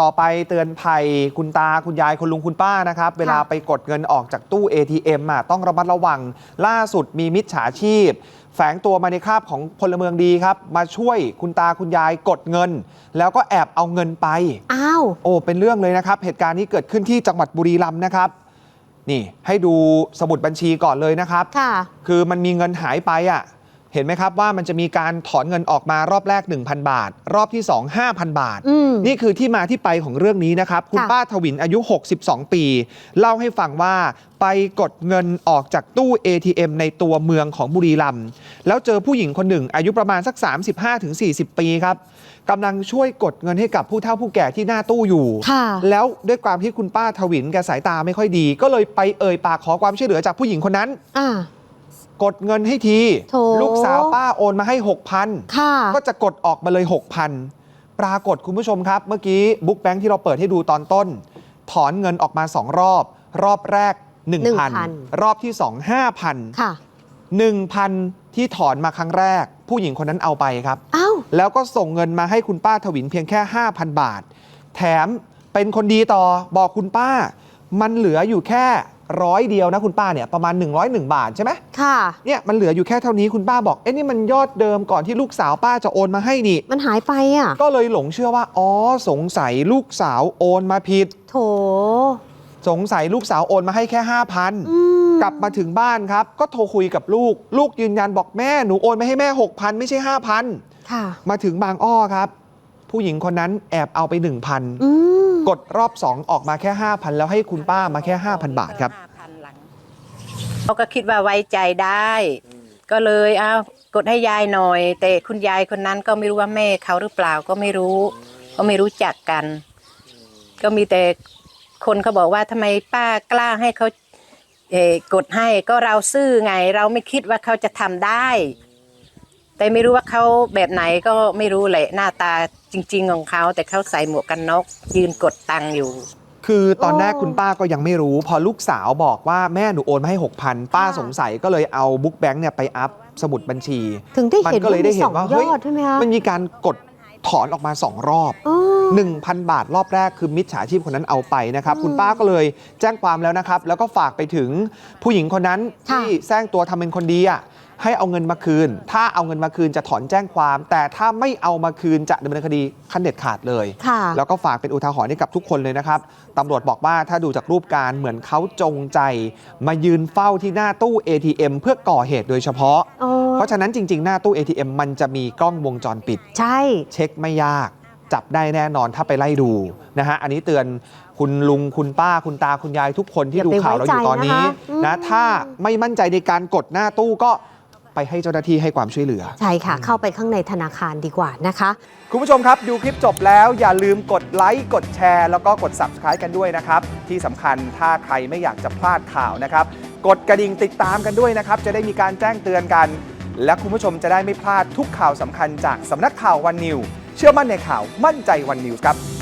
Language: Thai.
ต่อไปเตือนภัยคุณตาคุณยายคุณลุงคุณป้านะครับ เวลาไปกดเงินออกจากตู้ ATM อะต้องระมัดระวัง ล่าสุดมีมิจฉาชีพ แฝงตัวมาในคราบของพลเมืองดีครับ มาช่วยคุณตาคุณยายกดเงิน แล้วก็แอบเอาเงินไป อ้าว โอ้เป็นเรื่องเลยนะครับ เหตุการณ์นี้เกิดขึ้นที่จังหวัดบุรีรัมย์นะครับ นี่ให้ดูสมุดบัญชีก่อนเลยนะครับ ค่ะ คือมันมีเงินหายไปอะ เห็นไหมครับว่ามันจะมีการถอนเงินออกมารอบแรก 1,000 บาท รอบที่ 2 5,000 บาทอืมนี่คือที่มาที่ไปของเรื่องนี้นะครับ คุณค่ะป้าทวินอายุ 62 ปี เล่าให้ฟังว่าไปกดเงินออกจากตู้ ATM ในตัวเมืองของบุรีรัมย์แล้วเจอผู้หญิงคนหนึ่ง อายุประมาณสัก 35-40 ปีครับกำลังช่วยกดเงินให้กับผู้เฒ่าผู้แก่ที่หน้าตู้อยู่ค่ะแล้วด้วยความที่คุณป้าทวินแกสายตาไม่ค่อยดี ก็เลยไปเอ่ยปากขอความช่วยเหลือจากผู้หญิงคนนั้นอ่า กดเงินให้ที โถ ลูกสาวป้าโอนมาให้ 6,000 ค่ะ ก็จะกดออกมาเลย 6,000 ปรากฏคุณผู้ชมครับ เมื่อกี้บุ๊กแบงค์ที่เราเปิดให้ดูตอนต้น ถอนเงินออกมา 2 รอบ รอบแรก 1,000 1,000 รอบที่ 2 5,000 ค่ะ 1,000 ที่ถอนมาครั้งแรก ผู้หญิงคนนั้นเอาไปครับ อ้าว แล้วก็ส่งเงินมาให้คุณป้าทวินเพียงแค่ 5,000 บาท แถมเป็นคนดีต่อบอกคุณป้า มันเหลืออยู่แค่ ร้อยเดียวนะคุณป้าเนี่ยประมาณ 101 บาทใช่ไหมค่ะ เนี่ยมันเหลืออยู่แค่เท่านี้คุณป้าบอกเอ๊ะนี่มันยอดเดิมก่อนที่ลูกสาวป้าจะโอนมาให้นี่ มันหายไปอะ ก็เลยหลงเชื่อว่า อ๋อสงสัยลูกสาวโอนมาผิด โถ สงสัยลูกสาวโอนมาให้แค่อื5,000มกลับมาถึงบ้านครับ ก็โทรคุยกับลูก ลูกยืนยันบอกแม่หนูโอนมาให้แม่6,000ไม่ใช่5,000ค่ะมาถึงบางอ้อครับ ผู้หญิงคนนั้นแอบเอาไปอื1,000ม กดรอบ 2 ออกมาแค่ 5,000 แล้วให้คุณป้ามาแค่ 5,000 บาทครับ 5,000หลังเขาก็คิดว่าไว้ใจได้ ก็เลยเอากดให้ยายหน่อย แต่คุณยายคนนั้นก็ไม่รู้ว่าแม่เขาหรือเปล่าก็ไม่รู้ ก็ไม่รู้จักกัน ก็มีแต่คนเขาบอกว่าทำไมป้ากล้าให้เขาเอ่อกดให้ก็เราซื่อไง เราไม่คิดว่าเขาจะทำได้ แต่ไม่รู้ว่าเขาแบบไหนก็ไม่รู้แหละหน้าตาจริง ๆ ของเขาแต่เขาใส่หมวกกันน็อกยืนกดตังค์อยู่ คือตอนแรกโอ้คุณป้าก็ยังไม่รู้ พอลูกสาวบอกว่าแม่หนูโอนมาให้ 6,000 ป้าค่ะสงสัยก็เลยเอาบุ๊กแบงค์เนี่ยไปอัพสมุดบัญชี ถึงได้เห็นมันก็เลยได้เห็นว่ามีสองเฮ้ยยอดใช่ไหมคะมันมีการกดถอนออกมา 2 รอบ อ๋อ 1,000 บาทรอบแรกคือมิจฉาชีพคนนั้นเอาไปนะครับอืมคุณป้าก็เลยแจ้งความแล้วนะครับ แล้วก็ฝากไปถึงผู้หญิงคนนั้นค่ะ ที่แซงตัวทำเป็นคนดีอะ ให้เอาเงินมาคืน ถ้าเอาเงินมาคืนจะถอนแจ้งความ แต่ถ้าไม่เอามาคืนจะดำเนินคดีขั้นเด็ดขาดเลยค่ะแล้วก็ฝากเป็นอุทาหรณ์ให้กับทุกคนเลยนะครับตำรวจบอกว่าถ้าดูจากรูปการเหมือนเขาจงใจ มายืนเฝ้าที่หน้าตู้ ATM เพื่อก่อเหตุโดยเฉพาะโอ้เพราะฉะนั้นจริง ๆ หน้าตู้ ATM มันจะมีกล้องวงจรปิด ใช่ เช็คไม่ยากจับได้แน่นอนถ้าไปไล่ดูนะฮะอันนี้เตือนคุณลุงคุณป้าคุณตาคุณยายทุกคนที่อย่าดูไปข่าวเราอยู่ตอนนี้ไว้ใจนะคะอืมนะถ้าไม่มั่นใจในการกดหน้าตู้ก็ ไปให้เจ้าหน้าที่ให้ความช่วยเหลือ ใช่ค่ะ เข้าไปข้างในธนาคารดีกว่านะคะ คุณผู้ชมครับ ดูคลิปจบแล้วอย่าลืมกดไลค์กดแชร์ แล้วก็กด Subscribe กันด้วยนะครับ ที่สำคัญถ้าใครไม่อยากจะพลาดข่าวนะครับ กดกระดิ่งติดตามกันด้วยนะครับ จะได้มีการแจ้งเตือนกัน และคุณผู้ชมจะได้ไม่พลาดทุกข่าวสำคัญจากสำนักข่าววันนิว เชื่อมั่นในข่าวมั่นใจวันนิวครับ